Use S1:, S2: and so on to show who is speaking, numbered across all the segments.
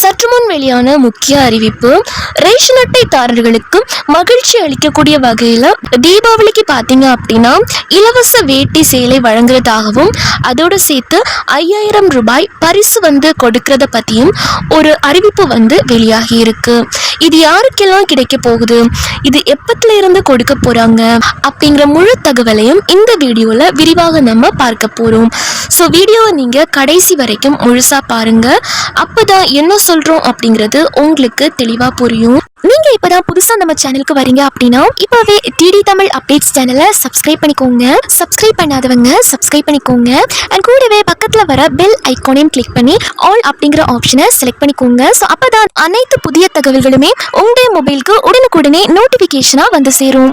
S1: சற்று முன் வெளியான முக்கிய அறிவிப்பு ரேஷன் அட்டைதாரர்களுக்கு மகிழ்ச்சி அளிக்கக்கூடிய வகையில் தீபாவளிக்கு பார்த்தீங்க அப்படின்னா இலவச வேட்டி சேலை வழங்குறதாகவும் அதோடு சேர்த்து ஐயாயிரம் ரூபாய் பரிசு வந்து கொடுக்கறத பற்றியும் ஒரு அறிவிப்பு வந்து வெளியாகி இருக்கு. இது யாருக்கெல்லாம் கிடைக்க போகுது? இது எப்பத்துல இருந்து கொடுக்க போறாங்க? அப்படிங்கிற முழு தகவலையும் இந்த வீடியோல விரிவாக நம்ம பார்க்க போறோம். ஸோ வீடியோவை நீங்க கடைசி வரைக்கும் முழுசா பாருங்க. அப்பதான் என்ன சொல்றோம் அப்படிங்கிறது உங்களுக்கு தெளிவா புரியும். நீங்க இப்பதான் புதுசா நம்ம சேனலுக்கு வரீங்க அப்படின்னா இப்பவே டிடி தமிழ் அப்டேட்ஸ் சேனலை சப்ஸ்கிரைப் பண்ணிக்கோங்க. சப்ஸ்கிரைப் பண்ணாதவங்க சப்ஸ்கிரைப் பண்ணிக்கோங்க. அண்ட் கூடவே பக்கத்துல வர பெல் ஐகானையும் கிளிக் பண்ணி ஆல் அப்படிங்கிற ஆப்ஷனை செலக்ட் பண்ணிக்கோங்க. ஸோ அப்பதான் அனைத்து புதிய தகவல்களுமே உங்களுடைய மொபைலுக்கு உடனுக்குடனே நோட்டிபிகேஷனா வந்து சேரும்.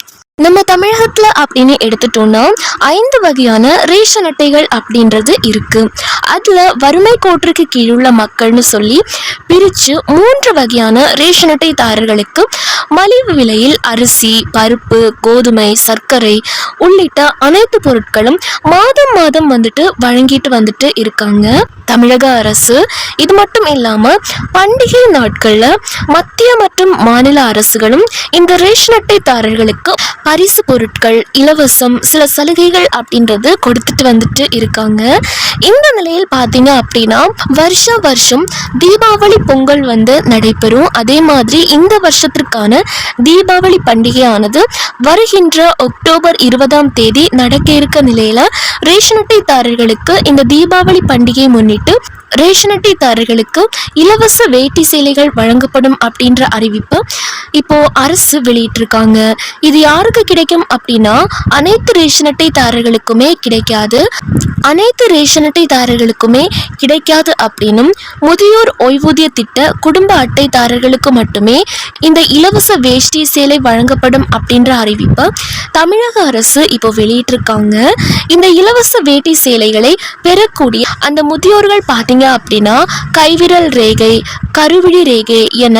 S1: நம்ம தமிழகத்தில் அப்படின்னு எடுத்துட்டோம்னா ஐந்து வகையான ரேஷன் அட்டைகள் அப்படின்றது இருக்கு. அதில் வறுமை கோட்டிற்கு கீழுள்ள மக்கள்னு சொல்லி பிரித்து மூன்று வகையான ரேஷன் அட்டைதாரர்களுக்கு மலிவு விலையில் அரிசி பருப்பு கோதுமை சர்க்கரை உள்ளிட்ட அனைத்து பொருட்களும் மாதம் மாதம் வந்துட்டு வழங்கிட்டு வந்துட்டு இருக்காங்க. தமிழக அரசு. இது மட்டும் இல்லாம பண்டிகை நாட்கள்ல மத்திய மற்றும் மாநில அரசுகளும் இந்த ரேஷன் அட்டைதாரர்களுக்கு பரிசு பொருட்கள் இலவசம் சில சலுகைகள் அப்படின்றது கொடுத்துட்டு வந்துட்டு இருக்காங்க. இந்த நிலையில் பார்த்தீங்க அப்படின்னா வருஷ வருஷம் தீபாவளி பொங்கல் வந்து நடைபெறும். அதே மாதிரி இந்த வருஷத்திற்கான தீபாவளி பண்டிகையானது வருகின்ற அக்டோபர் இருபதாம் தேதி நடக்க இருக்க நிலையில ரேஷன் அட்டைதாரர்களுக்கு இந்த தீபாவளி பண்டிகையை முன்னிட்டு ரேஷன் அட்டைதாரர்களுக்கு இலவச வேட்டி சேலைகள் வழங்கப்படும் அப்படின்ற அறிவிப்பு இப்போ அரசு வெளியிட்டிருக்காங்க. இது யாருக்கு கிடைக்கும் அப்படின்னா அனைத்து ரேஷன் அட்டைதாரர்களுக்குமே கிடைக்காது. அனைத்து ரேஷன் அட்டைதாரர்களுக்குமே கிடைக்காது அப்படின்னும் முதியோர் ஓய்வூதிய திட்ட குடும்ப அட்டைதாரர்களுக்கு மட்டுமே இந்த இலவச வேஷ்டி சேலை வழங்கப்படும் அப்படின்ற அறிவிப்பை தமிழக அரசு இப்போ வெளியிட்டிருக்காங்க. இந்த இலவச வேட்டி சேலைகளை பெறக்கூடிய அந்த முதியோர் முன்னோர்கள் பார்த்தீங்க அப்படின்னா கைவிரல் ரேகை கருவிழி ரேகை என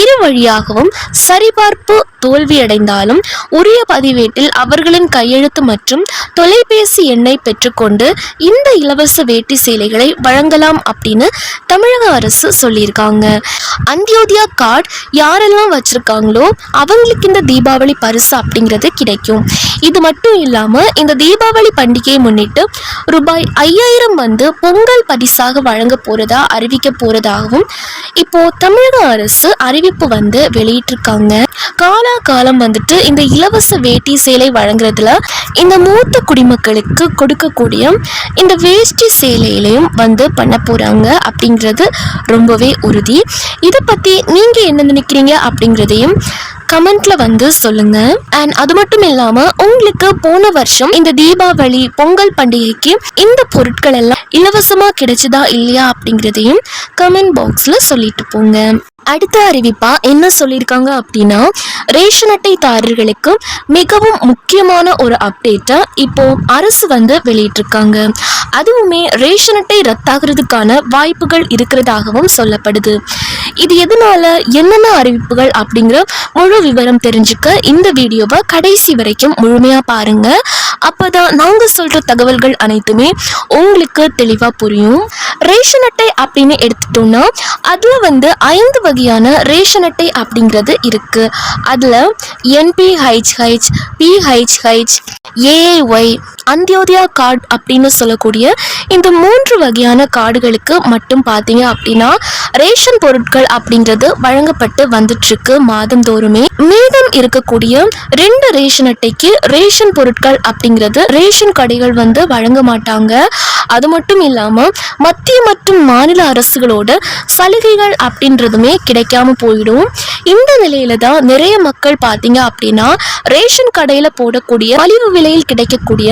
S1: இரு வழியாகவும் சரிபார்ப்பு தோல்வியடைந்தாலும் உரிய பதிவேட்டில் அவர்களின் கையெழுத்து மற்றும் தொலைபேசி எண்ணை பெற்றுக்கொண்டு இந்த இலவச வேட்டி சேலைகளை வழங்கலாம் அப்படின்னு தமிழக அரசு சொல்லியிருக்காங்க. அந்தியோதயா கார்டு யாரெல்லாம் வச்சிருக்காங்களோ அவங்களுக்கு இந்த தீபாவளி பரிசு அப்படிங்கிறது கிடைக்கும். இது மட்டும் இல்லாமல் இந்த தீபாவளி பண்டிகையை முன்னிட்டு ரூபாய் ஐயாயிரம் வந்து பொங்கல் பரிசாக வழங்க போகிறதா அறிவிக்க போகிறதாகவும் இப்போ தமிழக அரசு அறிவிப்பு வந்து வெளியிட்டிருக்காங்க. காலா காலம் வந்துட்டு இந்த இலவச வேட்டி சேலை வழங்குறதுல இந்த மூத்த குடிமக்களுக்கு கொடுக்கக்கூடிய இந்த வேஷ்டி சேலையிலையும் வந்து பண்ண போறாங்க அப்படிங்கிறது ரொம்பவே உறுதி. இதை பத்தி நீங்க என்ன நினைக்கிறீங்க அப்படிங்கிறதையும் கமெண்ட்ல வந்து சொல்லுங்க. அண்ட் அது மட்டும் இல்லாம உங்களுக்கு போன வருஷம் இந்த தீபாவளி பொங்கல் பண்டிகைக்கு இந்த பொருட்கள் எல்லாம் இலவசமா கிடைச்சதா இல்லையா அப்படிங்கிறதையும் கமெண்ட் பாக்ஸ்ல சொல்லிட்டு போங்க. அடுத்த அறிவிப்பா என்ன சொல்லியிருக்காங்க அப்படின்னா ரேஷன் அட்டைதாரர்களுக்கு மிகவும் முக்கியமான ஒரு அப்டேட்டை இப்போ அரசு வந்து வெளியிட்டிருக்காங்க. அதுவுமே ரேஷன் அட்டை ரத்தாகிறதுக்கான வாய்ப்புகள் இருக்கிறதாகவும் சொல்லப்படுது. இது எதனால என்னென்ன அறிவிப்புகள் அப்படிங்கிற முழு விவரம் தெரிஞ்சுக்க இந்த வீடியோவை கடைசி வரைக்கும் முழுமையாக பாருங்கள் அப்போ தான் நாங்கள் சொல்கிற தகவல்கள் அனைத்துமே உங்களுக்கு தெளிவாக புரியும். ரேஷன் அட்டை அப்படின்னு எடுத்துட்டோம்னா அதில் வந்து ஐந்து வகையான ரேஷன் அட்டை அப்படிங்கிறது இருக்குது அதில் NPHH PHH AAY Antyodaya card அப்படின்னு சொல்லக்கூடிய இந்த மூன்று வகையான கார்டுகளுக்கு மட்டும் பார்த்தீங்க அப்படின்னா ரேஷன் பொருட்கள் அப்படின்றது வழங்கப்பட்டு வந்துட்டு இருக்கு மாதந்தோறுமே. மீதம் இருக்கக்கூடிய ரெண்டு ரேஷன் அட்டைக்கு ரேஷன் பொருட்கள் அப்படிங்கிறது ரேஷன் கடைகள் வந்து வழங்க மாட்டாங்க. அது மட்டும் இல்லாம மத்திய மற்றும் மாநில அரசுகளோட சலுகைகள் அப்படின்றதுமே கிடைக்காம போயிடும். இந்த நிலையில தான் நிறைய மக்கள் பார்த்தீங்க அப்படின்னா ரேஷன் கடையில் போடக்கூடிய மலிவு விலையில் கிடைக்கக்கூடிய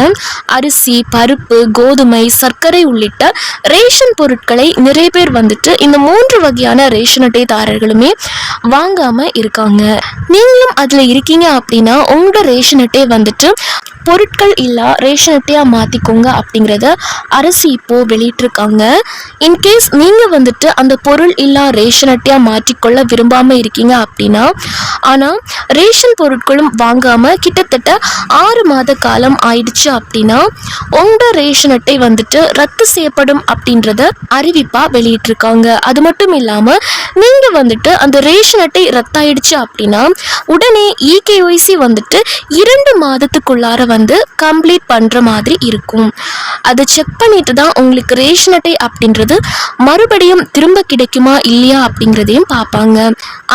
S1: அரிசி பருப்பு கோதுமை சர்க்கரை உள்ளிட்ட ரேஷன் பொருட்களை நிறைய பேர் வந்துட்டு இந்த மூன்று வகையான ரேஷன் அட்டைதாரர்களுமே வாங்காம இருக்காங்க. நீங்களும் அதில் இருக்கீங்க அப்படின்னா உங்களோட ரேஷன் அட்டை வந்துட்டு பொருட்கள் இல்லா ரேஷன் அட்டையாக மாற்றிக்கோங்க அப்படிங்கிறத அரசு இப்போது வெளியிட்டிருக்காங்க. இன்கேஸ் நீங்கள் வந்துட்டு அந்த பொருள் இல்லா ரேஷன் அட்டையாக மாற்றிக்கொள்ள விரும்பாமல் இருக்கீங்க அப்படின்னா ஆனால் ரேஷன் பொருட்களும் வாங்காமல் கிட்டத்தட்ட ஆறு மாத காலம் ஆயிடுச்சு அப்படின்னா உங்கள் ரேஷன் அட்டை வந்துட்டு ரத்து செய்யப்படும் அப்படின்றத அறிவிப்பாக வெளியிட்டிருக்காங்க. அது மட்டும் இல்லாமல் நீங்கள் வந்துட்டு அந்த ரேஷன் அட்டை ரத்தாயிடுச்சு அப்படின்னா உடனே இகேஒய்சி வந்துட்டு இரண்டு மாதத்துக்குள்ளார வந்து கம்ப்ளீட் பண்ணுற மாதிரி இருக்கும். அதை செக் பண்ணிட்டு தான் உங்களுக்கு ரேஷன் அட்டை அப்படின்றது மறுபடியும் திரும்ப கிடைக்குமா இல்லையா அப்படிங்கிறதையும் பார்ப்பாங்க.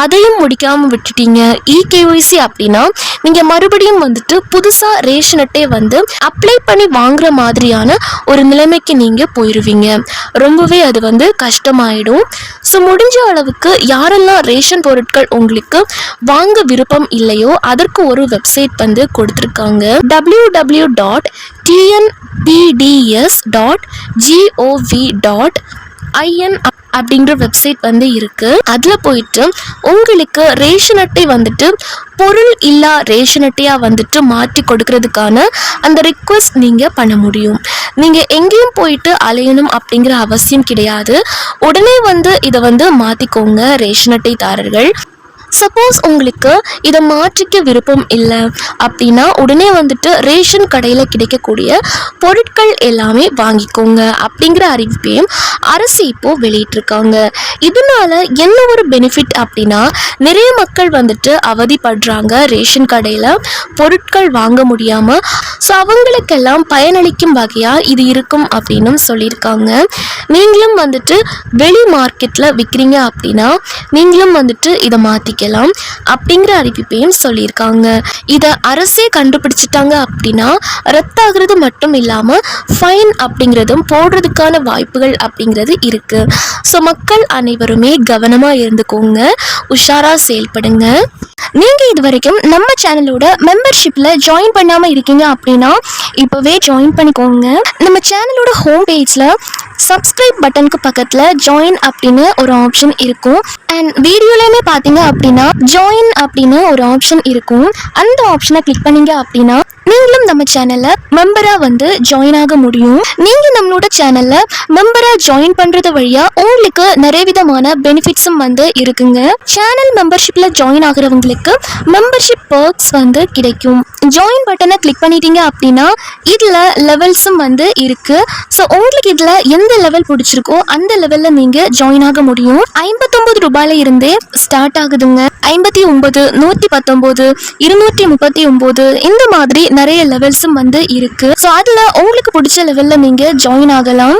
S1: அதையும் முடிக்காமல் விட்டுட்டீங்க இகேஒய்சி அப்படின்னா நீங்கள் மறுபடியும் வந்துட்டு புதுசாக ரேஷன் அட்டை வந்து அப்ளை பண்ணி வாங்குற மாதிரியான ஒரு நிலைமைக்கு நீங்கள் போயிடுவீங்க ரொம்பவே அது வந்து கஷ்டமாயிடும். ஸோ முடிஞ்ச அளவுக்கு யாரெல்லாம் ரேஷன் பொருட்கள் உங்களுக்கு வாங்க விருப்பம் இல்லையோ அதற்கு ஒரு வெப்சைட் வந்து கொடுத்துருக்காங்க. W W dot TNPDS dot GOV dot IN அப்படிங்கிற வெப்சைட் வந்து இருக்கு. அதுல போயிட்டு உங்களுக்கு ரேஷன் அட்டை வந்துட்டு பொருள் இல்லா ரேஷன் அட்டையாக வந்துட்டு மாற்றி கொடுக்கறதுக்கான அந்த ரிக்வெஸ்ட் நீங்கள் பண்ண முடியும். நீங்கள் எங்கேயும் போயிட்டு அலையணும் அப்படிங்கிற அவசியம் கிடையாது. உடனே வந்து இதை வந்து மாற்றிக்கோங்க ரேஷன் அட்டைதாரர்கள். சப்போஸ் உங்களுக்கு இதை மாற்றிக்க விருப்பம் இல்லை அப்படின்னா உடனே வந்துட்டு ரேஷன் கடையில் கிடைக்கக்கூடிய பொருட்கள் எல்லாமே வாங்கிக்கோங்க அப்படிங்கிற அறிவிப்பையும் அரசு இப்போ வெளியிட்டிருக்காங்க. இதனால என்ன ஒரு பெனிஃபிட் அப்படின்னா நிறைய மக்கள் வந்துட்டு அவதிப்படுறாங்க ரேஷன் கடையில் பொருட்கள் வாங்க முடியாமல் ஸோ அவங்களுக்கெல்லாம் பயனளிக்கும் வகையாக இது இருக்கும் அப்படின்னும் சொல்லியிருக்காங்க. நீங்களும் வந்துட்டு வெளி மார்க்கெட்டில் விற்கிறீங்க அப்படின்னா நீங்களும் வந்துட்டு இதை வைக்கலாம் அப்படிங்கிற அறிவிப்பையும் சொல்லியிருக்காங்க. இதை அரசே கண்டுபிடிச்சிட்டாங்க அப்படின்னா ரத்தாகிறது மட்டும் இல்லாமல் ஃபைன் அப்படிங்கிறதும் போடுறதுக்கான வாய்ப்புகள் அப்படிங்கிறது இருக்குது ஸோ மக்கள் அனைவருமே கவனமாக இருந்துக்கோங்க. உஷாராக செயல்படுங்க. நீங்கள் இது வரைக்கும் நம்ம சேனலோட மெம்பர்ஷிப்பில் ஜாயின் பண்ணாமல் இருக்கீங்க அப்படின்னா இப்போவே ஜாயின் பண்ணிக்கோங்க. நம்ம சேனலோட ஹோம் பேஜில் சப்ஸ்கிரைப் பட்டனுக்கு பக்கத்தில் ஜாயின் அப்படின்னு ஒரு ஆப்ஷன் இருக்கும். அண்ட் வீடியோலையுமே பார்த்தீங்க அப்படின்னா ஜாயின் அப்படின்னு ஒரு ஆப்ஷன் இருக்கும். அந்த ஆப்ஷனை கிளிக் பண்ணீங்க அப்படின்னா நீங்களும் நம்ம சேனல்ல மெம்பரா வந்து ஜாயின் ஆக முடியும். நீங்க நம்மளோட சேனல்ல மெம்பரா ஜாயின் பண்றது வழியா உங்களுக்கு நிறைய விதமான பெனிஃபிட்ஸும் வந்து இருக்குங்க. சேனல் மெம்பர்ஷிப்ல ஜாயின் ஆகுறவங்களுக்கு மெம்பர்ஷிப் பர்க்ஸ் வந்து கிடைக்கும். ஜாயின் பட்டனை கிளிக் பண்ணிட்டீங்க அப்படின்னா இதுல லெவல்ஸும் வந்து இருக்கு. ஸோ உங்களுக்கு இதுல எந்த லெவல் பிடிச்சிருக்கோ அந்த லெவல்ல நீங்க ஜாயின் ஆக முடியும். ஐம்பத்தொன்பது ரூபாயில இருந்தே ஸ்டார்ட் ஆகுதுங்க. ஐம்பத்தி ஒன்பது நூற்றி பத்தொம்போது இருநூற்றி முப்பத்தி ஒம்பது இந்த மாதிரி நிறைய லெவல்ஸும் வந்து இருக்கு. ஸோ அதில் உங்களுக்கு பிடிச்ச லெவலில் நீங்கள் ஜாயின் ஆகலாம்.